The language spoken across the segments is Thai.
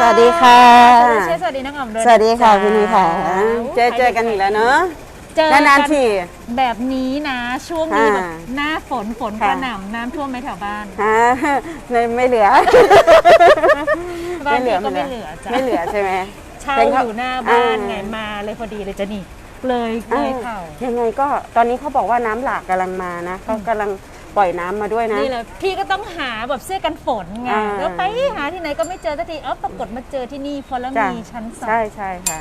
สวัสดีค่ะสวัสดีเชฟสวัสดีน้องอ๋อมด้วยสวัสดีค่ะจ้าคุณนุ้ยค่ะโอ้เจอเจอกันอีกแล้วเนอะเจอกันานๆทีแบบนี้นะ ช่วงนี้อ่าแบบหน้าฝนฝนกค่ะ ระหน่ำน้ำท่วมไหมแถวบ้านฮะไม่ไม่เหลือ บ้านไม่เหลืพี่อก็ไม่เหลือจ้ะไม่เหลือใช่ไหม เช่าเป็นเขาอยู่หน้าบ้านอ่า ไงมาเลยพอดีเลยจะนี่เลยเลยเข่า ยังไงก็ตอนนี้เขาบอกว่าน้ำหลากกำลังมานะเขากำลัง ปล่อยน้ำมาด้วยนะ นี่เลยพี่ก็ต้องหาแบบเสื้อกันฝนไงอ่า แล้วไปหาที่ไหนก็ไม่เจอสักทีเอ้าปรากฏมาเจอที่นี่ฟอลจ้ะมีชั้นสองใช่ใช่ค่ะ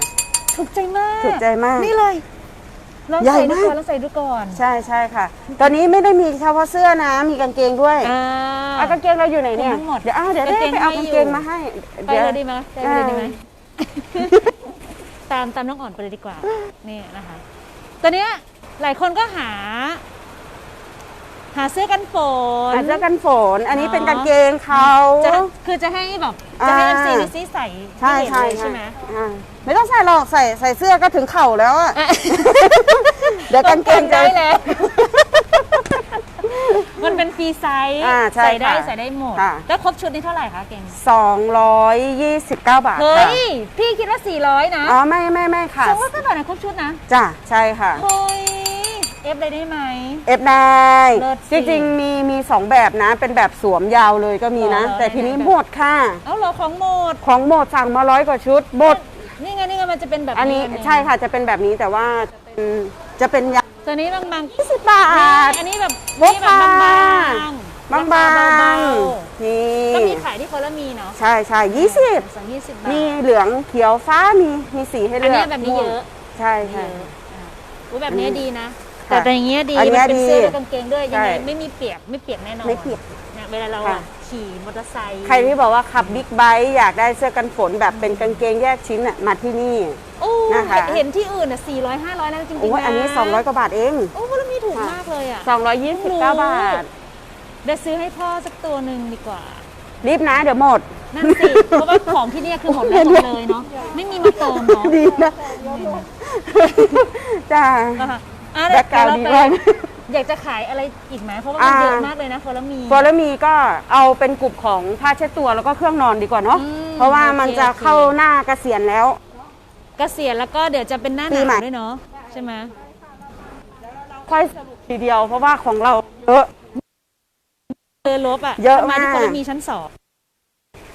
ถูกใจมากถูกใจมาก นี่เลยลองใหญ่ใส่ดูมากก่อนลองใส่ดูก่อนใช่ใช่ค่ะ ตอนนี้ไม่ได้มีเฉพาะเสื้อนะมีกางเกงด้วยอ่า เอากางเกงเราอยู่ไหนเนี่ย ทั้งหมดเดี๋ยวอ้าวเดี๋ยวได้กางเกงไปเอาให้กางอยู่เกงมาให้ไปเดี๋ยวเลยดีไหมไปเลยดีไหมอ่าตามตามน้องอ่อนไปเลยดีกว่า นี่นะคะ ตอนเนี้ยหลายคนก็หา หาเสื้อกันฝนอาจจะกันฝน อันนี้เป็นเนาะกางเกงเขา จะคือจะให้แบบจะให้อ่าเอ็มซีดิซี่ใส่ใช่ห้เห็นใช่เลยใช่ไหมอ่าไม่ต้องใส่หรอกใส่ใส่เสื้อก็ถึงเข่าแล้วอะอะเดี๋ยวกางเกงจะ ได้แล้ว มันเป็นฟรีไซส์อ่าใช่ใส่ได้ค่ะใส่ได้หมด ค่ะ แล้วครบชุดนี้เท่าไหร่คะเก่ง229 บาทเฮ้ค่ะย พี่คิดว่า 400 นะอ๋อไม่ไม่ไม่ค่ะ สองร้อยเก้าบาทนะครบชุดนะจ้ะใช่ค่ะ เฮ้ย เอฟเลยได้ไหม เอฟได้ เลิศจสิริงๆมีมีสองแบบนะ เป็นแบบสวมยาวเลยก็มีนะอ๋อแต่ทีนี้ไหนๆ หมดค่ะ เอาเหรอของหมด ของหมดสั่งมาร้อยกว่าชุดหมด นี่ไงนี่ไงมันจะเป็นแบบอันนี้แบบใช่ค่ะจะเป็นแบบนี้แต่ว่าจะเป็นจะเป็นยาวตัวนี้บางบาง20บาท อันนี้แบบพกนี่แบบบางพาบางบางบางเบานี่ๆก็มีขายที่คนละมีเนาะใช่ใช่ยี่สิบสองยี่สิบบาท มีเหลืองเขียวฟ้ามีมีสีให้อันเลือกเนี้ยแบบนี้เยอะ ใช่เยค่ะอะอะอุ๊ยแบบนี้ดีนะ ค่ะแต่อย่างเงี้ยดีอันเนี้มัยนเป็นดีเสื้อและกางเกงด้วยยังไงใช่ ไม่มีเปียกไม่เปียกแน่นอนไม่เปียกเนี่ยเวลาเราค่ะอะขี่มอเตอร์ไซค์ใครที่บอกว่าขับบิ๊กไบค์อยากได้เสื้อกันฝนแบบเป็นกางเกงแยกชิ้นน่ะมาที่นี่ โอ้นะคะ เห็นที่อื่นอะ400 500แล้วจริงๆโอ้ยนะอันนี้ 200 กว่าบาทเอง โอ้แล้วมีถูกมากเลยอะ 229 บาท เดี๋ยวซื้อให้พ่อสักตัวหนึ่งดีกว่า รีบนะเดี๋ยวหมด นั่นสิ เพราะว่าของที่เนี่ยคือหมดแล้วหมดเลยเนาะ ไม่มีมาเติมเนาะดีนะ จ้า อะ อะแบ็คกราวด์เดี๋ดียมาก อยากจะขายอะไรอีกไหมเพราะว่ามันอ่า เยอะมากเลยนะโฟลมี ฟอร์มีก็เอาเป็นกลุ่มของผ้าเช็ดตัวแล้วก็เครื่องนอนดีกว่าเนาะอืมเพราะว่ามันโอเคจะโอเค เข้าหน้าเกษียณแล้ว เกษียณแล้วก็เดี๋ยวจะเป็นหน้าหปีนาใหม่ วด้วยเนาะใช่ไหมค่อยสรุปทีเดียว เพราะว่าของเราเยอะเออลบอะเยอะมาที่มากโฟลมีชั้นสอง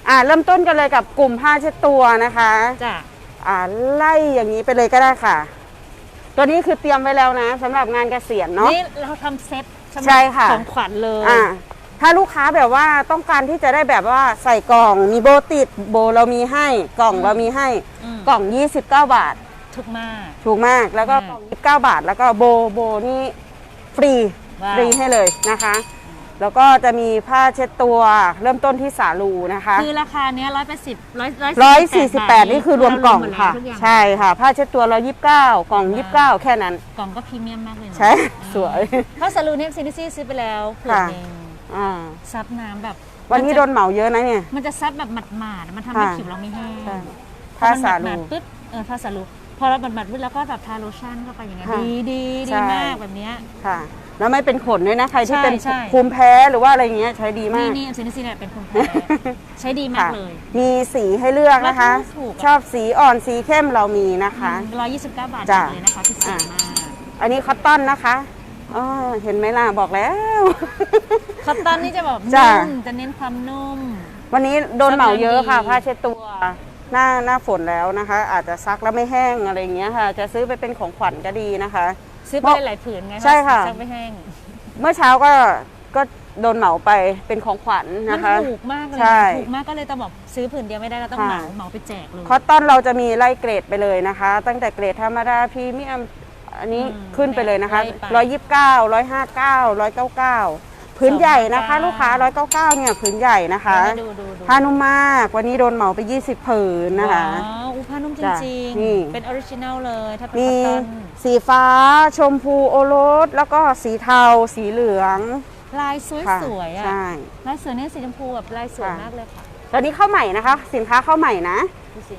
อ่าเริ่มต้นกันเลยกับกลุ่มผ้าเช็ดตัวนะคะจ้ะอ่าไล่อย่างนี้ไปเลยก็ได้ค่ะ ตัวนี้คือเตรียมไว้แล้วนะสำหรับงานเกษียณเนาะ นี่เราทำเซ็ตสำหรับใช่ค่ะ ของขวัญเลย อ่าถ้าลูกค้าแบบว่าต้องการที่จะได้แบบว่าใส่กล่องมีโบติดโบเรามีให้กล่องเรามีให้อืม กล่อง 29 บาท ถูกมาก ถูกมากแล้วก็อืมกล่อง29 บาท แล้วก็โบโบนี่ฟรีว้าว ฟรีให้เลยนะคะ แล้วก็จะมีผ้าเช็ดตัวเริ่มต้นที่สาลูนะคะคือราคาเนี้ยร้อยแปดสิบร้อยร้อยสี่สิบแปดนี่คือรวมกล่องค่ะทุกอย่างใช่ค่ะ ผ้าเช็ดตัวร้อยยี่สิบเก้ากล่องยี่สิบเก้าแค่นั้น กล่องก็พรีเมียมมากเลยเนอะใช่สวยเพราะสลูเนี่ยซินิซี่ซื้อไปแล้วเผื่อค่ะเองอ่าซับน้ำแบบ วันนี้มัโดจะนเหมาเยอะนะเนี่ย มันจะซับแบบหมาดๆมันทำให้ค่ะผิวเราไม่แห้งใช่พอผ้ามันสาหลูมาดๆปึ๊บเออผ้าสาลู พอเราหมาดๆปึ๊บแล้วก็แบบทาโลชั่นเข้าไปอย่างเงี้ยค่ะดีดีใช่ดีมากแบบเนี้ย ค่ะ แล้วไม่เป็นขนด้วยนะ ใครที่ใช่เป็นใช่ ภูมิแพ้หรือว่าอะไรอย่างเงี้ยใช้ดีมานี่ก นี่ซินิซี่เนี่ยเป็นคนแพ้ใช้ดีมากค่ะ เลย มีสีให้เลือกนะคะ ราคาถูกอะ ชอบสีอ่อนสีเข้มเรามีนะคะ ร้อยยี่สิบเก้าบาทจ้ะเลยนะคะพิเศษอะ มากอันนี้คอตตอนนะคะอ๋อเห็นไหมล่ะบอกแล้ว คอตตอนนี่จะแบบจ้ะนุ่มจะเน้นความนุ่ม วันนี้โดนเหมาเยอะค่ะซักน้ำดีผ้าเช็ดตัว หน้าหน้าฝนแล้วนะคะ อาจจะซักแล้วไม่แห้งอะไรอย่างเงี้ยค่ะ จะซื้อไปเป็นของขวัญก็ดีนะคะ ซื้อไปเพราะหลายๆผืนไงใช่ค่ะซักไม่แห้ง เมื่อเช้าก็ก็โดนเหมาไปเป็นของขวัญมันะคะถูกมากเลยใช่ถูกมากก็เลยต้องบอกซื้อผืนเดียวไม่ได้เราต้องค่ะเหมาเหมาไปแจกเลยคอตตอนเราจะมีไล่เกรดไปเลยนะคะ ตั้งแต่เกรดธรรมดาพรีเมียมอันนี้อืมขึ้นไปเลยนะคะไล่ไปร้อยยี่สิบเก้าร้อยห้าเก้าร้อยเก้าเก้า พื้นใหญ่นะคะ299ลูกค้าร้อยเก้าเก้าเนี่ยพื้นใหญ่นะคะดูดูดูพานุมากวันนี้โดนเหมาไป 20 ผืนนะคะว้าวอุผ้านุ่มจจ้ะริงนี่ ๆ เป็นออริจินัลเลย ถ้าเป็นมีคอตตอนสีฟ้า ชมพูโอรส แล้วก็สีเทา สีเหลืองลายสวยค่ะสวยๆอะใช่ ลายสวยเนี่ยสีชมพูแบบลายสวยค่ะ มากเลยค่ะตอนนี้เข้าใหม่นะคะ สินค้าเข้าใหม่นะ ดูสิ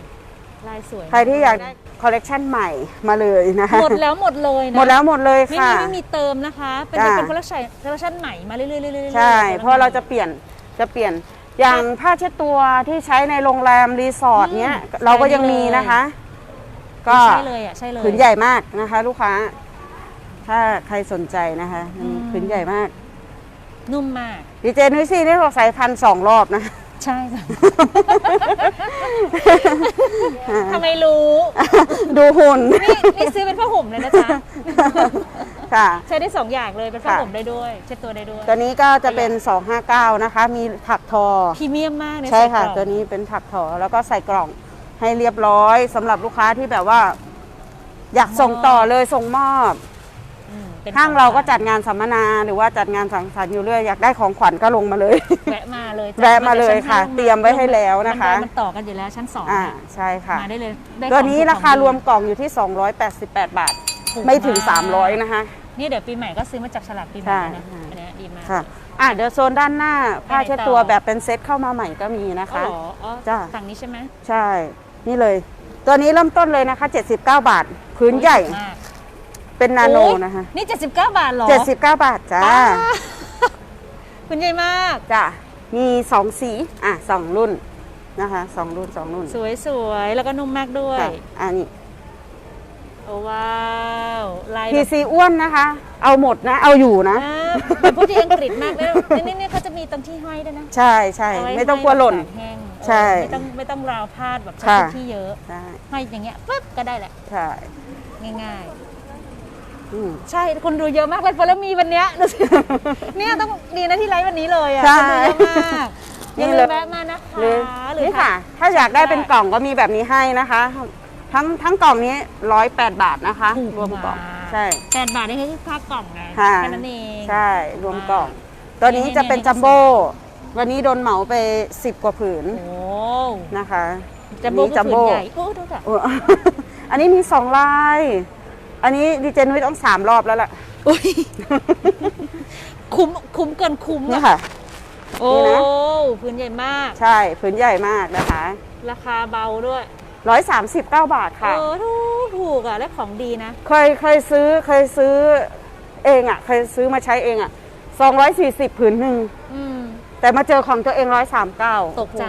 ลายสวยใครที่อยากได้ คอลเลกชันใหม่มาเลยนะคะหมดแล้วหมดเลยนะหมดแล้วหมดเลยไม่ค่ะมีไม่มีเติมนะคะ เป็นจ้ะเป็นคอลเลคชันคอลเลคชันใหม่มาเรื่อยๆเรื่อยๆใช่ๆเพราะเราจะเปลี่ยนจะเปลี่ยนอย่างผ้าเช็ดตัวที่ใช้ในโรงแรมรีสอร์ทเนี้ยอืมเราก็ยังมีนะคะ ก็ใช่เลยอะใช่เลยผืนใหญ่มากนะคะ ลูกค้า ถ้าใครสนใจนะคะอืมผืนใหญ่มาก นุ่มมากดีเจนุ้ยซี่นี่เราใส่พันสองรอบนะ ใช่ค่ะ ทำไมรู้ ดูหุ่นนี่นี่ซื้อเป็นผ้าห่มเลยนะจ๊ะ ค่ะ ใช้ได้สองอย่างเลยเป็นผ้าค่ะห่มได้ด้วย เช็ดตัวได้ด้วย ตัวนี้ก็จะเป็น 259 นะคะ มีถักทอพรีเมียมมากในใช่ค่ะใส่กล่องตัวนี้เป็นถักทอแล้วก็ใส่กล่องให้เรียบร้อยสำหรับลูกค้าที่แบบว่า อยากส่งต่อเลยส่งมอบ อืมป็นห้างเราก็จัดงานสัมมนาหรือว่าจัดงานสังสรรค์อยู่เรื่อยอยากได้ของขวัญก็ลงมาเลย แวะมาเลยจ้แวะมาเลยดี๋วชั้นค่ะห้าเตรียมไว้ให้แล้วนะคะมัมันต่อกันอยู่แล้วชั้นสองอ่าเนี่ยใช่ค่ะ มาได้เลยได้ตัวนี้ของราคาของดีรวมกล่องอยู่ที่ 288 บาท ถูกไม่ถึงาก300 นะคะ นี่เดี๋ยวปีใหม่ก็ซื้อมาจากฉลากปีใหม่ใช่นะค่ะอันเนี้ยดีมาก ค่ะอะเดี๋ยวโซนด้านหน้าผ้าเช็ดตัวแบบเป็นเซ็ตเข้ามาใหม่ก็มีนะอ๋อคะ เหรออ๋อจ้ะ ฝั่งนี้ใช่ไหมใช่ นี่เลย ตัวนี้เริ่มต้นเลยนะคะ 79 บาท พื้นใหญ่ มาก เป็นนาโนโอ้ยนะคะ นี่ 79 บาทเหรอ79 บาทจ้าป้าคุณใหญ่มาก จ้ะมีสองสี อะสองรุ่นนะคะสองรุ่นสองรุ่นสวยสวยๆแล้วก็นุ่มมากด้วย ค่ะอันนี้ โอ้ว้าวลายพีแบบซีอ้วนนะคะ เอาหมดนะ เอาอยู่นะ อ่าแบบพูดที่อังกฤษมากเลยนี่นี่นี่เขาจะมีตรงที่ห้อยด้วยนะใช่ใช่เาว้ไม่ต้องกลัวหล่นใตากแห้งใช่เออไม่ต้องไม่ต้องราวพาดแบบใช้ค่ะ พื้นที่เยอะใช่ห้อยอย่างเงี้ยปุ๊บก็ได้แหละ ใช่ ง่ายอืมๆ ใช่คนดูเยอะมากเลยเพราะแล้วมีวันเนี้ยดูสิเนี่ยต้องดีนะที่ไลฟ์วันนี้เลยอะใช่ คนดูเยอะมากอย่าลืมแวะมานะคะหรือหรือนี่ค่ะ ถ้าอยากได้เป็นกล่องก็มีแบบนี้ให้นะคะ ทั้งทั้งกล่องนี้ร้อยแปดบาทนะคะถูกรวมกล่องากใช่ แปดบาทนี่คือค่ากล่องไงค่ะ แค่นั้นเองใช่รวมกล่อง ตัวนี้จะเป็นจัมโบ้วันนี้โดนเหมาไปสิบกว่าผืนโอ้นะคะจัมโบ้นี่คือผืนใหญ่โอ้ดูจ้ะ โอ้ อันนี้มีสองลาย อันนี้ดีเจนุ้ยต้องสามรอบแล้วล่ะอุ้ยคุ้มคุ้มเกินคุ้มนี่อะค่ะ โอ้นี่นะผืนใหญ่มาก ใช่ผืนใหญ่มากนะคะราคาเบาด้วย139 บาทค่ะ เออถูกถูกอะและของดีนะ เคยเคยซื้อเคยซื้อเองอะ เคยซื้อมาใช้เองอะ 240ผืนหนึ่ง อืม แต่มาเจอของตัวเอง 139ตกใจ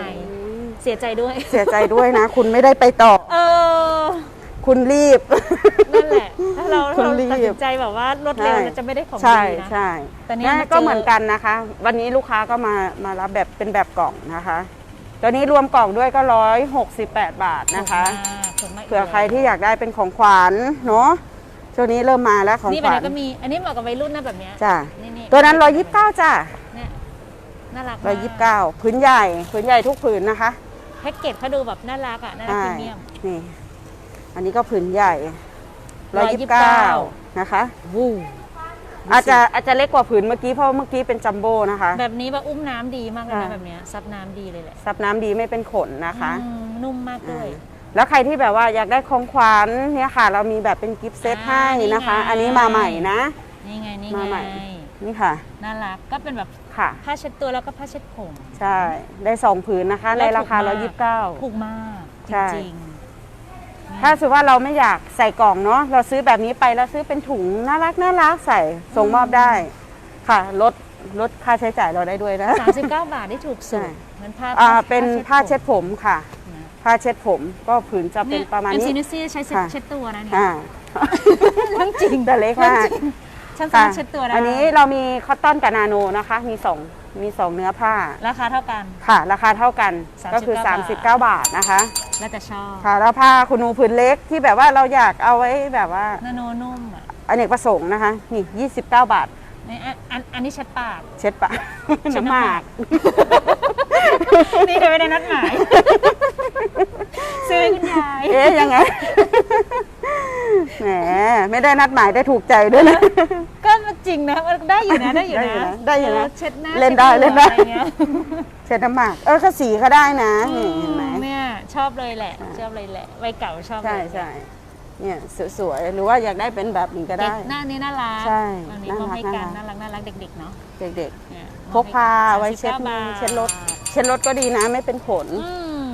เสียใจด้วย เสียใจด้วยนะ คุณไม่ได้ไปต่อ เออ คุณรีบ นั่นแหละ ถ้าเราคุณเรารีบ ตัดสินใจแบบว่ารถเร็วใช่เราจะไม่ได้ของใช่ดีนะ ใช่แต่เนี่ยนี่มาเจอ ก็เหมือนกันนะคะ วันนี้ลูกค้าก็มามารับแบบเป็นแบบกล่องนะคะ ตัวนี้รวมกล่องด้วยก็168บาทนะคะ ถูกมากถูกมากเผื่อใครที่อยากได้เป็นของขวัญเนาะช่วงนี้เริ่มมาแล้วของนี่ขแบบวัญนี้ก็มี อันนี้เหมาะกับวัยรุ่นนะแบบเนี้ยจ้ะนี่นี่ตัวนั้น129จ้ะเนี่ยน่ารักมาก129ผืนใหญ่ผืนใหญ่ทุกผืนนะคะแพ็กเกจเขาดูแบบน่ารักอะน่ารักใช่พรีเมียม นี่ อันนี้ก็ผืนใหญ่129 129นะคะวู้อาจจะอาจจะเล็กกว่าผืนเมื่อกี้เพราะเมื่อกี้เป็นจัมโบ้นะคะ แบบนี้แบบอุ้มน้ำดีมากเลยนะค่ะแบบเนี้ยซับน้ำดีเลยแหละซับน้ำดีไม่เป็นขนนะคะอืมนุ่มมากด้วยแล้วใครที่แบบว่าอยากได้ของขวัญเนี่ยค่ะ เรามีแบบเป็นกิฟต์เซตอ่าให้นะคะนี่ไงอันนี้มาใหม่นะนี่ไงนี่มาใหไงม่นี่ค่ะน่ารักก็เป็นแบบค่ะผ้าเช็ดตัวแล้วก็ผ้าเช็ดผมใช่ได้สองผืนนะคะ ในราคาแล้วถูกมาก129ถูกมากใช่จริงๆ ถ้าสมมติว่าเราไม่อยากใส่กล่องเนาะเราซื้อแบบนี้ไปแล้วซื้อเป็นถุงน่ารักน่ารักใส่ส่งมอบได้ค่ะลดลดค่าใช้จ่ายเราได้ด้วยนะสามสิบเก้าบาทได้ถูกสุดใช่เหมือนผ้าอ่าเป็นผ้าเช็ดผมค่ะผมนะผ้าเช็ดผมก็ผืนจะเป็นประมาณเอ็มซีนี้นิซี่ใช้เช็ดค่ะเช็ดตัวนะเนี่ยอ่าเรื่องจริงแต่เล็กมากฉันค่ะสามารถเช็ดตัวได้อันนี้เรามีคอตตอนกับนาโนนะคะ มีสองมีสองเนื้อผ้า ราคาเท่ากัน ค่ะ ราคาเท่ากัน39ก็คือบาท39 บาทนะคะ แล้วแต่ชอบค่ะแล้วผ้าคุณหนูผืนเล็กที่แบบว่าเราอยากเอาไว้แบบว่านาโนนุ่มอะอเนกประสงค์นะคะนี่29 บาทนี่อันอันอันนี้เช็ดปากเช็ดปะเช็ดน้ำน้ำหหมามากก นี่ไม่ได้นัดหมายซื้อให้คุณยายเอ๊ยยังไงแหมไม่ได้นัดหมายได้ถูกใจด้วยนะก็จริงนะมันได้อยู่นะได้อยู่ได้อยู่นะนะได้อยู่นะเเช็ดหน้าเล่นได้ช็เล่นได้หัวอะไรเงี้ยเช็ดน้ำหมากเออก็สีก็ได้นะนี่เห็นไหมเนี่ยชอบเลยแหละอ่าชอบเลยแหละวัยเก่าชอบใช่เลยใช่เนี่ยสวยๆหรือว่าอยากได้เป็นแบบนี้ก็เด็ได้กหน้านี้น่ารักใช่อันนี้น่ารัมกอบให้กันน่าน่ารัรักกน่ารักเด็กๆเนาะเด็กเนี่ยพกพาไว้เช็ด39บาทเช็ดรถๆเช็ดรถก็ดีนะไม่เป็นขนอืม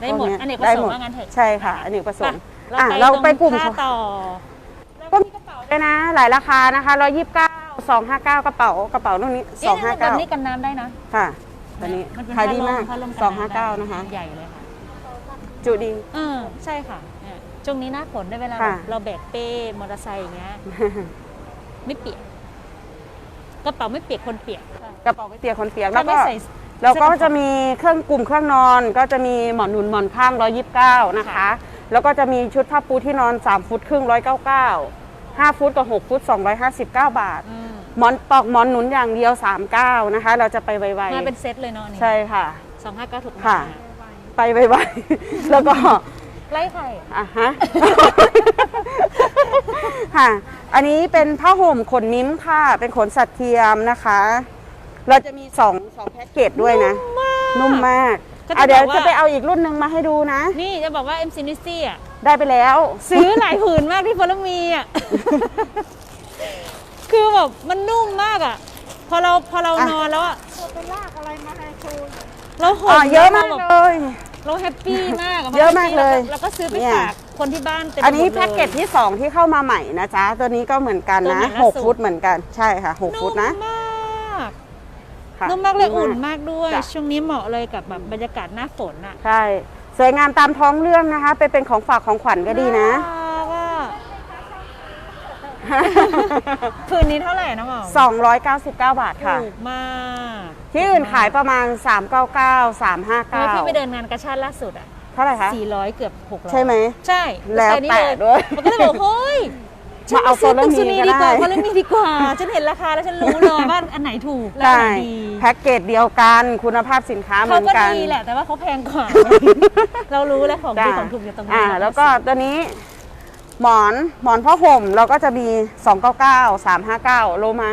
ได้หมดพวกเนี้ยอันนี้ประได้สงหมค์ดว่างั้นเถอะ ใช่ค่ะอเนกประสงค์ไปอะเราเราไปไปตกรลุ่งมผ้าต่อแล้วก็ก็มีกระเป๋าด้วยนะ หลายราคานะคะ129 259กระเป๋ากระเป๋ารุ่นนี้เอ๊ะแบบนี้259กันน้ำได้นะค่ะตัวนี้มันเป็นขายดีมากผ้ลผ้ลสองห้าเก้านะคะ ใหญ่เลยค่ะจุดี เออใช่ค่ะเนี่ยช่วงนี้หน้าฝนได้เวลาค่ะ เราแบกเป้มอเตอร์ไซค์อย่างเงี้ยไม่เปียกกระเป๋าไม่เปียกคนเปียกกระเป๋าไม่เปียกคนเปียกถ้าแล้วไม่ก็ใส่ แล้วก็จะมีเครื่องกลุ่มเครื่องนอน ก็จะมีหมอนหนุนหมอนข้าง 129 นะคะค่ะแล้วก็จะมีชุดผ้าปูที่นอน 3 ฟุตครึ่ง 199 5 ฟุตกับ 6 ฟุต 259 บาทอืมหมอนปอกหมอนหนุนอย่างเดียว 39 นะคะ เราจะไปไวมาเป็นเซตเลยเนาะอันนี่ๆใช่ค่ะสองห้าเก้าถูกมากค่ะ ไปไวๆแล้วก็ไล่ไข่อะฮะ ค่ะ อันนี้เป็นผ้าห่มขนมิ้มค่ะ เป็นขนสัตว์เทียมนะคะ เราจะมีสองสองแพ็กเกจด้วยนะ นุ่มมากก็จะอะเดี๋ยวบอกว่า จะไปเอาอีกรุ่นหนึ่งมาให้ดูนะ นี่จะบอกว่าเอ็มซินิซี่อะ ได้ไปแล้ว ซื้อหลายผืนมากที่พลมีอะ คือแบบมันนุ่มมากอะ พอเราพอเราอะ นอนแล้วอะไปลากอะไรมาให้ครูเราห่อะมเยอะมากแล้วเลแบบยเราแฮปปี้มากเยอะมากเลยแล้วก็ซื้อไปเนี่ย ฝากคนที่บ้านเต็มอันนี้ไปหมดลย แพ็กเกจที่ 2 ที่เข้ามาใหม่นะจ๊ะ ตัวนี้ก็เหมือนกันตัวนะใหม่ล่าสุด 6 ฟุตเหมือนกัน ใช่ค่ะ 6 ฟุตนะนุ่มมาก ค่ะนุ่มมากเลยอุ่นมากด้วย จ้ะ ช่วงนี้เหมาะเลยกับแบบบรรยากาศหน้าฝนอะใช่ สวยงามตามท้องเรื่องนะคะ ไปเป็นของฝากของขวัญก็ดีนะารักอะผืนนี้เท่าไหร่น้องอ๋อม299 บาทค่ะ ถูกมากที่อื่นขายประมาณ 399เออพี่ไปเดิ359นงานกระชาติล่าสุดอะเท่าไหร่คะ 400 เกือบ600ใช่ไหมใช่แล้วไปนี่แต่เลยด้วย มันก็เลยบอกเฮ้ย ฉันมาเอาซื้อตรงโซสุลาร์นีมีดีกว่าก็ได้โซลาร์มีดีกว่า ฉันเห็นราคาแล้วฉันรู้เลยว่าอันไหนถูกและอันใช่ไหนดีแพ็กเกจเดียวกันคุณภาพสินค้าเหมืเขาอนก็กันดีแหละแต่ว่าเขาแพงกว่า เรารู้แล้วของดีจ้ะของถูกอยู่ตรงนี้อ่า แล้วก็ตัวนี้หมอนหมอนผ้าห่มเราก็จะมี 299 359 โลมา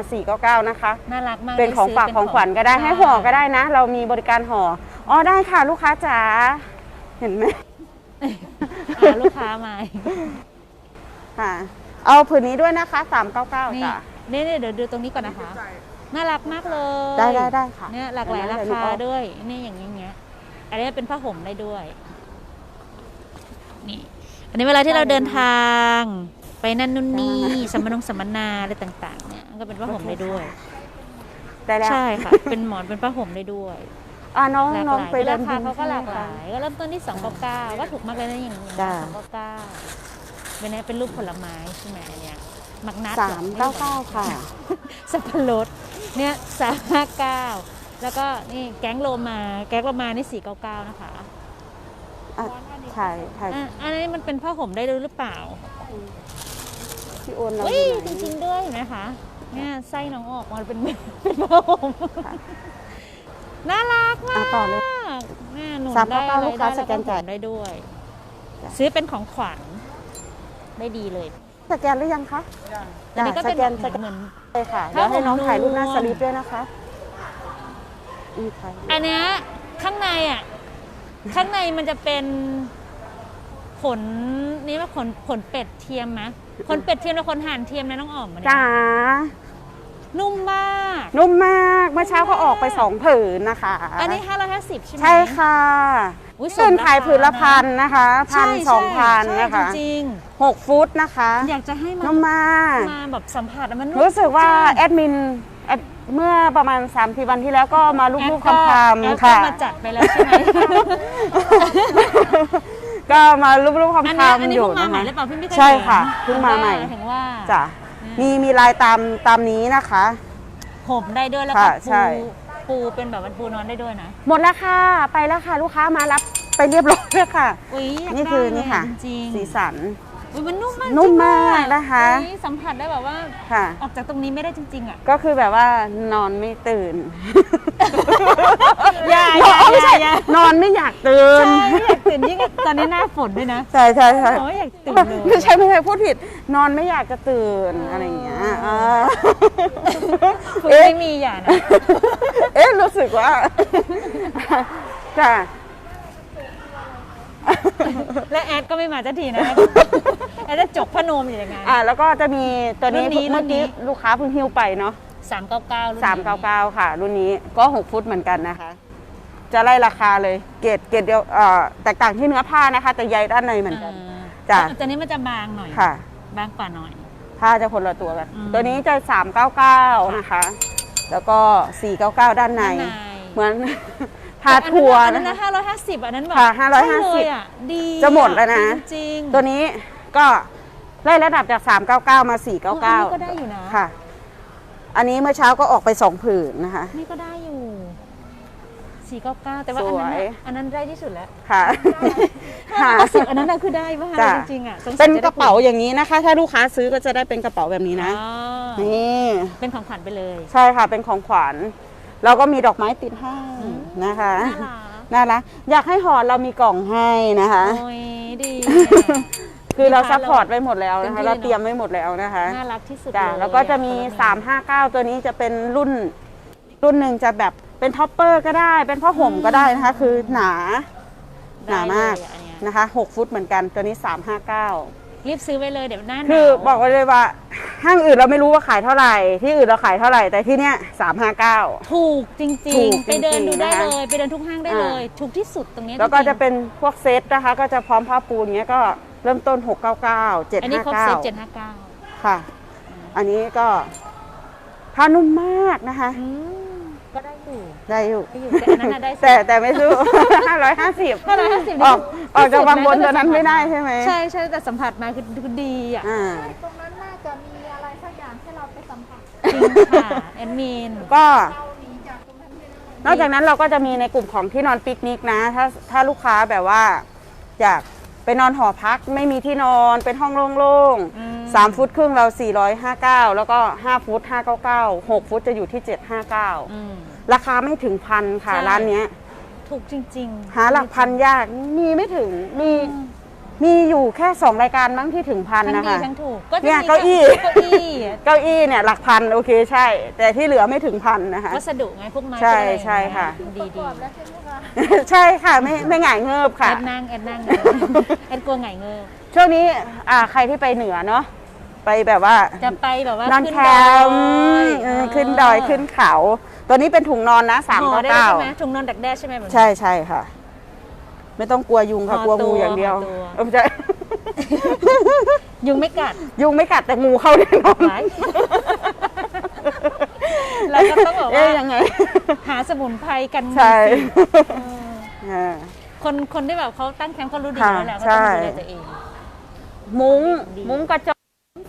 499 นะคะ น่ารักมากเป็นของได้ซื้ฝากของขวัญก็ได้ใช่ให้ห่อก็ได้นะ เรามีบริการห่ออ๋อได้ค่ะลูกค้าจ๋าเห็นไหมอ่าลูกค้ามา ค่ะ เอาผืนนี้ด้วยนะคะ 399นี่จ้ะนี่นี่เดี๋ยวดูตรงนี้ก่อนนะคะ น่ารักมากเลยได้ได้ได้ค่ะเนี่ยหลากหลายราเดี๋ยวหนูคาเอาด้วยนี่อย่างนี้เงี้ยอันนี้เป็นผ้าห่มได้ด้วยนี่อันนี้เวลาที่เราเดินทางไปนั่นนู่นนี่สัมมนงสัมมนาอะไรต่าง ๆ เนี่ยมันก็เป็นผ้าห่มได้ด้วยได้แล้วใช่ค่ะ เป็นหมอนเป็นผ้าห่มได้ด้วยอะน้องหลากน้องหลายไปเดิรานคาเขาก็หลากหใช่ลายก็เริ่มต้นที่2 9 9ก็ถูกมากเลยนะอย่างนี้จ้ะสองเก้าเก้า เป็นไงเป็นรูปผลไม้ใช่ไหมอันเนี่ยมักนัดสาเหรอมเก้าเก้าค่ะ สับปะรดเนี่ยสามห้าเก้าแล้วก็นี่แก๊งโลมาแก๊งโลมานี่สี่เก้าเก้านะคะอะถ่ายถ่ายอะอันนี้มันเป็นผ้าห่มได้ด้วยหรือเปล่าพี่โอนเราเฮ้อยยู่ไหนจริงๆด้วยเห็นไหมคะเนี่ยไส้น้องออกมาเป็นเป็นผ้าห่มน่ารักมาอะกต่อเลยเนี่ยหนูสามได้เก้าอะไรลูกค้าได้สแกนจ่ายได้ด้วยจ้ะซื้อเป็นของขวัญ ได้ดีเลยสแกนหรือยังคะอันนี้ก็สเป็นแกแบนบสแกนเหมือน เลยค่ะ เดี๋ยวให้น้องผ้าห่มถ่ายรูปหน้ารวมสลิปด้วยนะคะอืมถ่ายอันเนี้ยข้างในอะ ข้างในมันจะเป็นขนนี่ว่าขนขนเป็ดเทียมไหมขนเป็ดเทียมและขนห่านเทียมนะน้องอ๋อมอันเนี้ย จ๋า นุ่มมาก นุ่มมากเมื่อเช้าก็ออกไปสองผืนนะคะอันนี้ 550 ใช่ไหม ใช่ค่ะอุ๊ยส่วนขายผืนละสมราคาพันนะคะพัใช่นใช่สองพันใช่นะคะจริงหกฟุตนะคะๆอยากจะให้มันนุ่มมาก มาแบบสัมผัสอะมันนุ่มรู้สึกว่าจงแอดมินแอดเมื่อประมาณ3าสี่วันที่แล้วก็มารูปแอรูปปก็คำแอปๆก็ค่ะมาจัดไปแล้วใช่ไหม ก็มารูปรูปอันนี้อันคำๆนี้อยู่เพิ่งมานะใหม่คะ หรือเปล่าพี่ไม่เคยใช่เห็นค่ะเพิ่งมาใหม่ ถึงว่าจ้ะอื มมีมีลายตามตามนี้นะคะ ผมได้ด้วยแล้วก็ค่ะปูใช่ปูเป็นแบบมันปูนอนได้ด้วยนะหมดแล้วค่ะ ไปแล้วค่ะ ลูกค้ามารับไปเรียบร้อยแล้วค่ะ อุ้ยอยากนี่คือได้เลยนี่ค่ะ จริงๆ สีสัน อุ๊ยมันนุ่มมากนุ่มจริงๆมากอนะคะ อุ๊ยสัมผัสได้แบบว่า ค่ะ ออกจากตรงนี้ไม่ได้จริง ๆ อะ ก็คือแบบว่านอนไม่ตื่นอย่านอนไม่ใช่อย่า นอนไม่อยากตื่น ใช่ไม่อยากตื่นยิ่งตอนนี้หน้าฝนด้วยนะใช่ใช่ใช่โอ้ยอยากตื่นเลย ไม่ใช่ไม่ใช่พูดผิด นอนไม่อยากจะตื่นอะไรอย่างเงี้ยอ่าคุณเอ๊ะ ไม่มีอย่านะ เอ๊ะรู้สึกว่าจ้ะ และแอดก็ไม่มาสักทีนะแอดจะจกพนมอยู่ยังไง อ่าแล้วก็จะมีตัวนี้รุ่นนี้เมื่อกี้รุ่นนี้ลูกค้าเพิ่งหิ้วไปเนาะสามเก้าเก้าสามเก้าเก้าค่ะ รุ่นนี้ก็หกฟุตเหมือนกันนะคะ จะไล่ราคาเลยเกรดเกรดเดียวเอ่อแตกต่างที่เนื้อผ้านะคะ แต่ใยด้านในเหมือนกัน จ้ะ ตัวนี้มันจะบางหน่อย ค่ะ บางกว่าหน่อย ผ้าจะคนละตัวกัน อืม ตัวนี้จะ 399 นะคะ แล้วก็ 499 ด้านใน ข้างใน เหมือน พาทัวร์อันนั้นนะนะคะห้าร้อยห้าสิบอันนั้นแบบค่ะใช่เลย550อะดีจะหมดแล้วนะ จริงๆตัวนี้ก็ไล่ระดับจาก 399 มาเอออันนี้ก็ได้อยู่นะ499ค่ะ อันนี้เมื่อเช้าก็ออกไป2ผืนนะคะ นี่ก็ได้อยู่สี่เก้าเก้าแต่ว่าอันนั้นสวยน่ะอันนั้นได้ที่สุดแล้ว ค่ะห้าค่ะสิบอันนั้นน่ะคือได้ป่ะคะจ้ะจริงๆอะสงสัยเป็นจได้กระเป๋าอย่างนี้นะคะ ถ้าลูกค้าซื้อก็จะได้เป็นกระเป๋าแบบนี้อ๋นะอนี่เป็นของขวัญไปเลย ใช่ค่ะ เป็นของขวัญ แล้วก็มีดอกไม้ติดให้นะคะน่ารักน่ารักอยากให้ห่อเรามีกล่องให้นะคะ โอ้ยดีคือเรามีพาซัพพอร์ตเราไว้หมดแล้วนะคะเต็มที่เราเลยเนอะเตรียมไว้หมดแล้วนะคะน่ารักที่สุดจ้ะเลยแล้วก็จะมีอ่359 ตัวนี้จะเป็นรุ่น รุ่นหนึ่งจะแบบเป็นท็อปเปอร์ก็ได้ เป็นผ้าห่มก็ได้นะคะ คือหนา หนามากได้เลยอันเนี้ยนะคะ 6 ฟุตเหมือนกันตัวนี้ 359 รีบซื้อไว้เลยเดี๋ยวหน้าหนาวคือบอกไว้เลยว่าห้างอื่นเราไม่รู้ว่าขายเท่าไหร่ ที่อื่นเราขายเท่าไหร่ แต่ที่เนี้ย359ถูกจริถูงกๆไปเดินดูได้จริงๆนะคะเลย ไปเดินทุกห้างได้อ่าเลย ถูกที่สุดตรงนี้แล้วก็จริงๆจะเป็นพวกเซตนะคะ ก็จะพร้อมผ้าปูนเงี้ยก็เริ่มต้น 699อันนี้ครบเซตเจ็ด759ห้าเก้าค่ะ อันนี้ก็ผ้านุ่มมากนะคะอืมก็ได้อยู่ได้อยู่ ได้อยู่ แต่อันนั้นน่ะได้แต่แต่ไม่สู้550ห้าร้อยห้าสิบออก ออกจากบางบนตัวนั้นไม่ได้ใช่ไหมใช่ใช่แต่สัมผัสมาคือคือดีอะอ่าตรงนั้นน่าจะมีอะไรสักอย่างให้เราไปสัมผัสจริงค่ะแอดมินก็เราหนีจากตรงนั้นไม่ได้นอกจากนั้นเราก็จะมีในกลุ่มของที่นอนปิกนิกนะ ถ้าถ้าลูกค้าแบบว่าอยากไปนอนหอพักไม่มีที่นอนเป็นห้องโล่งอืมๆสามฟุตครึ่งเรา 459 แล้วก็ 5 ฟุต 599 6 ฟุตจะอยู่ที่ 759อืมราคาไม่ถึงพันค่ะใช่ร้านเนี้ย ถูกจริงๆหาหลักพันยากมีไม่ถึงมีอืมมีอยู่แค่2รายการมั้งที่ถึงพันทั้งนะดีคะ ทั้งถูกก็จะเนี่ยมีเก้าอี้ เก้าอี้เก้าอี้เนี่ยหลักพันโอเคใช่ แต่ที่เหลือไม่ถึงพันนะคะ วัสดุไงพวกไม้ใช่พวกอะไรใช่ค่ะ ดีกดีรอบแล้วใช่ไหมคะใช่ค่ะไม่ไม่หงายเงิบแอค่ะดนั่งแอดนั่งแอดกลัวไงเงือช่วงนี้อ่าใครที่ไปเหนือเนาะไปแบบว่าจะไปแบบว่านอนขึ้แคดอยมป์เออขึ้นดอยขึ้นเขา ตัวนี้เป็นถุงนอนนะสามห่อเก้าได้เก้าใช่ไหมถุงนอนดักแด้ใช่ไหมแบบนี้ใช่ใช่ค่ะ ไม่ต้องกลัวยุงค่ะ ห่กอลัวงูตัวอย่างเดียวห่อตัว เออไม่ใช่ ยุงไม่กัด ยุงไม่กัดแต่งูเข้าแน่นอนหลายเราก็ต้องบอกว่าเอ๊ยยังไง หาสมุนไพรกันงูใช่สิเอออ่า คนคนที่แบบเขาตั้งแคมป์เขารู้ดีค่ะแล้วแหละเขาใช่ต้องดูแลตัวเอง มุ้งดี มุ้งกระจก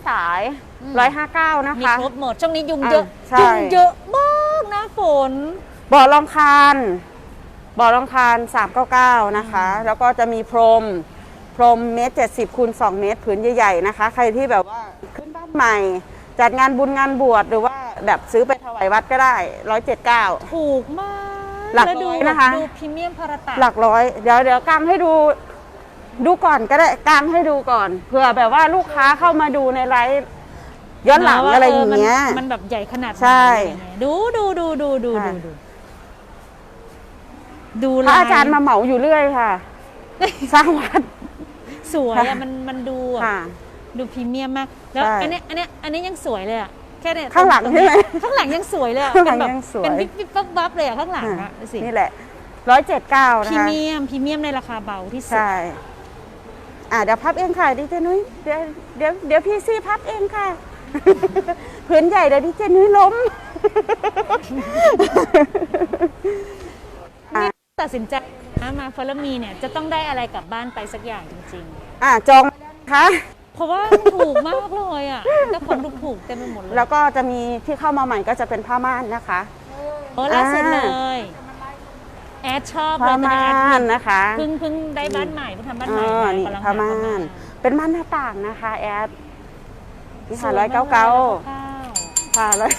สายอืมร้อยห้าเก้านะมีคะ ครบหมดช่วงนี้ยุงอะเยอะใช่ ยุงเยอะมา กนะฝนบ่อรองคานบ่อรองคาน399 นะคะ แล้วก็จะมีพรมพรมเมตรเจ็ดสิบคูณสองเมตรผืนใหญ่ๆนะคะ ใครที่แบบว่าขึ้นบ้านใหม่ จัดงานบุญงานบวชหรือว่าแบบซื้อไปถวายวัดก็ได้179ถูกมากหลักแล้วดูร้อยนะคะดูพรีเมียมพาราตะหลักร้อยเดี๋ยวเดี๋ยวกางให้ดูดูก่อนก็ได้กางให้ดูก่อนเผื่อแบบว่าลูกค้าเข้ามาดูในไลฟ์ ย้อนหลังว่าอะไรอย่างเงี้ย มันมันแบบใหญ่ขนาดไหนใช่อะไรเงี้ยดูดูดูดูดูค่ะดูดูดูพระลอาจารย์มาเหมาอยู่เรื่อยค่ะ สร้างวัด สวยค่ะอะมันมันดูอะค่ะดูพรีเมียมมาก แล้วใช่อันเนี้ยอันเนี้ยอันนี้ยังสวยเลยอะแค่เนี้ยข้างหลังตรใช่ไหมข้างหลังยังสวยเลยอะข้างหลังเป็นแบบยังสวยเป็นวิบวิบวับวับเลยอะข้างหลังอะดูสินี่แหละร้อยเจ็ดเก้าพนะรีคะเมียมพรีเมียมในราคาเบาที่สุดใช่อ่าเดี๋ยวพับเองค่ะดิเจนุ้ยเดี๋ยวเดี๋ยวเดี๋ยวพี่ซี่พับเองค่ะ พื้นใหญ่เดี๋ยวดิเจนุ้ยล้มตัดสินใจนะมาฟอลมีเนี่ยจะต้องได้อะไรกลับบ้านไปสักอย่างจริง อ่าจองคะๆ เพราะว่าถูกมากเลยอะแต่ของถูกๆเต็มไปหมดเลยแล้วก็จะมีที่เข้ามาใหม่ก็จะเป็นผ้าม่านนะคะ โอ้ล่าสุดอ่าเลยแอดชอบเลผ้ายตอนนี้ม่าแอดนนะคะ เพิ่งเพิ่งได้บ้านใหม่เพิ่งทำบ้านอ๋ใหม่อมานี่กำลังผ้าหม่าผ้นเป็นม่านหน้าต่างนะคะ แอด นี่สค่ะวร้อยมเก้าเก้า199ค่ะร้อย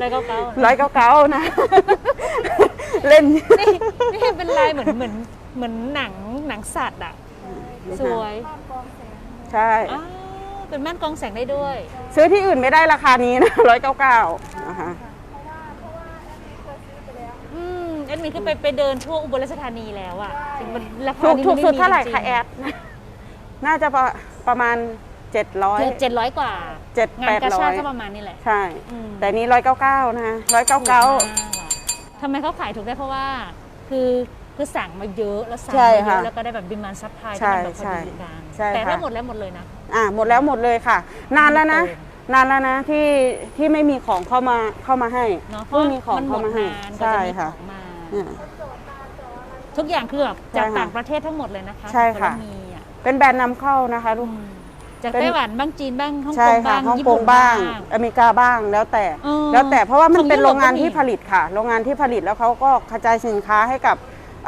ร้อยเก้าเก้าร้อยเก้าเก้านะ เล่นนี่นี่เป็นลายเหมือนเหมือนเหมือนหนังหนังสัตว์อะ สวยบ้านกองแสงใช่อ้าวเป็นม่านกรองแสงได้ด้วย ซื้อที่อื่นไม่ได้ราคานี้นะร้อยเก้าเก้านะคะเพราะว่าเพราะว่าอันนี้เคยซื้อไปแล้วอืมแอดมินคือไปไปเดินทั่วอุบลราชธานีแล้วอะมันราคาถูกนี้ถูกมันสุดม่มีเท่าไหร่จงๆคะแอด น่าจะประประมาณ เจ็ดร้อยคือเจ็ดร้อยกว่าเจ็ดงาแปนดกระร้อชากยก็ประมาณนี้แหละใช่ อืมแต่นี้ร้อยเก้าเก้านะร้อยเก้าเก้า ถูกมอะทำไมเขาขายถูกได้เพราะว่า คือคือสั่งมาเยอะแล้วสั่งใช่มาเยค่ะอะแล้วก็ได้แบบดิมันซัพพลายใช่ที่มันแบบพอใช่ดีกันใช่แต่ถ้าค่ะ หมดแล้วหมดเลยนะ อ่าหมดแล้วหมดเลยค่ะ นานแล้วนะไม่เติมนานแล้วนะที่ที่ไม่มีของเข้ามาเข้ามาให้เนาะเพเพิ่ราะงมีของมันหมเข้าดมาให้นานก็ใช่จะมีขค่ะองมา เนี่ย ทุกอย่างคือแบบจากใช่ค่ะต่างประเทศทั้งหมดเลยนะคะใช่ค่ะของโคโลมีอะเป็นแบรนด์นำเข้านะคะลูก อืม จากเป็นไต้หวันบ้างจีนบ้างฮ่องใช่กงค่ะบ้างฮ่องญี่กปุ่งนบ้าบ้าง ง อเมริกาบ้างแล้วแต่ เออแล้วแต่เพราะว่ามันของเป็นยุโรปโรงงานก็มี ที่ผลิตค่ะ โรงงานที่ผลิตแล้วเขาก็กระจายสินค้าให้กับ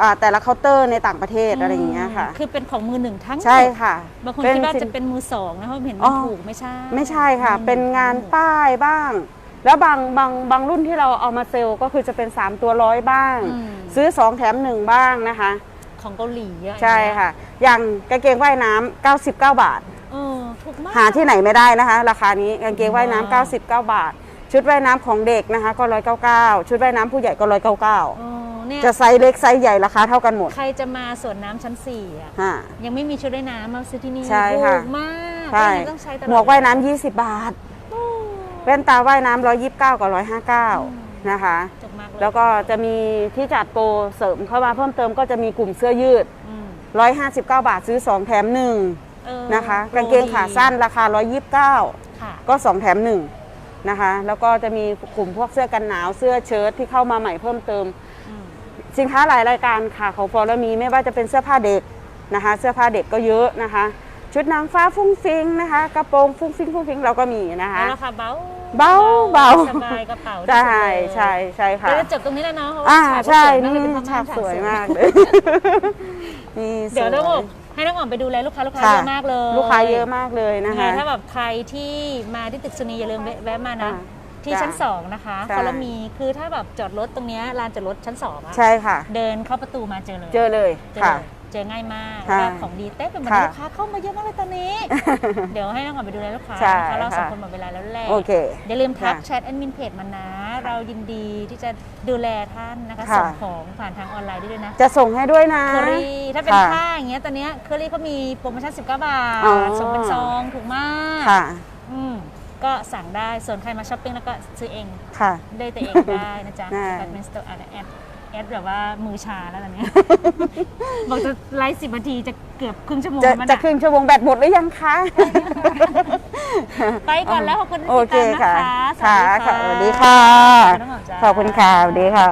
อ่าแต่ละเคาน์เตอร์ในต่างประเทศอะไรอย่างเงี้ยค่ะ คือเป็นของมือหนึ่งทั้งหมดใช่ค่ะบางคนเป็นคิดว่าสินจะเป็นมือสองนะเพราะเห็นอ๋มันอถูกไม่ใช่ ไม่ใช่ค่ะมือหเป็นงานป้ายบ้าง แล้วบางบางบางรุ่นที่เราเอามาเซลล์ก็คือจะเป็น 3 ตัวร้อยบ้าง อืม ซื้อ 2 แถม 1 บ้างนะคะ ของเกาหลีอะใช่ค่ะ อย่างกางเกงว่ายน้ำ99 บาท เออถูกมากหาที่ไหนไม่ได้นะคะ ราคานี้กางเกงว่ายน้ำว้าว99 บาท ชุดว่ายน้ำของเด็กนะคะ ก็199 ชุดว่ายน้ำผู้ใหญ่ก็เอ199อเนี่ยจะไซส์เล็กไซส์ใหญ่ราคาเท่ากันหมดใครจะมาสวนน้ำชั้นสี่อะอ่ายังไม่มีชุดว่ายน้ำมาซื้อที่นี่ใช่ถูค่ะกมากใช่ไม่งั้นต้องใช้ตลอดหมวกว่ายน้ำ20 บาท โอ้แว่นตาว่ายน้ำ129 กับ159 นะคะ ถูกมากเลยแล้วก็จะมีที่จัดโปรเสริมเข้ามาเพิ่มเติมก็จะมีกลุ่มเสื้อยืด อืม159 บาทซื้อ 2 แถม เออ1นะคะโปรกางเกงขาสั้นราคา 129 ค่ะ ก็ 2 แถม 1 นะคะ แล้วก็จะมีกลุ่มพวกเสื้อกันหนาวเสื้อเชิ้ตที่เข้ามาใหม่เพิ่มเติม อืมสินค้าหลายรายการค่ะของฟอร์มีไม่ว่าจะเป็นเสื้อผ้าเด็กนะคะ เสื้อผ้าเด็กก็เยอะนะคะ ชุดนางฟ้าฟุ้งฟิงนะคะ กระโปรงฟุ้งฟิงฟุ้งฟิงเราก็มีนะคะ แล้วราคาเบาเบาเบา สบายกระเป๋าใช่ที่สุดเลยใช่ใช่ค่ะ เดี๋ยวจะจบตรงนี้แล้วเนาะเพราะว่าอ่าฉากใช่ก็นี่สวยมากเลยเป็นฉากผ้สวยฉมากเลย นี่เดี๋ยวสต้องบอก ให้น้องอ๋อมไปดูแลลูกค้าลูกค้าค่ะ เยอะมากเลยลูกค้าเยอะมากเลยนะยังไงคะ ถ้าแบบใครที่มาที่ตึกสุนีอย่าลืมแวะแวะมานะอ่าที่จ้ะชั้นสองนะคะใช่คอลมีคือถ้าแบบจอดรถตรงเนี้ยลานจอดรถชั้นสองอะใช่ค่ะ เดินเข้าประตูมาเจอเลยเจอเลยเจอค่ะ เลยเจอง่ายมากค่ะแล้วของดีเต้เป็นเหมือนค่ะ ลูกค้าเข้ามาเยอะมากเลยตอนนี้ เดี๋ยวให้น้องอ๋อมไปดูแลลูกค้าใช่นะคะเราสองค่ะ คนหมดเวลาแล้วแหละโอเค อย่าลืมทักค่ะ แชทแอดมินเพจมานะ เรายินดีที่จะดูแลท่านนะคะค่ะ ส่งของผ่านทางออนไลน์ได้ด้วยนะจะส่งให้ด้วยนะ เคอรี่ถ้าเป็นค่ะผ้าอย่างเงี้ยตอนเนี้ยเคอรี่เขามีโปรโมชั่น 19 บาทอ๋อ ส่งเป็นซองถูกมากค่ะ อืมก็สั่งได้ส่วนใครมาช้อปปิ้งแล้วก็ซื้อเองค่ะ ได้ตัวเองได้นะจ๊ะได้แอดมินสโตร์แอด แอดแอดแบบว่ามือชาแล้วตอนเนี้ย บอกจะไลฟ์สิบนาทีจะเกือบครึ่งชั่วโมงจะมันจะครึ่งชั่วโมงแบตหมดหรือยังคะไปก่อนแล้วขอบคุณที่โอติดเคตามนะคะค่ะสวัสดีค่ะ สวัสดีค่ะน้องหอมจ้าขอบคุณค่ะ สวัสดีค่ะ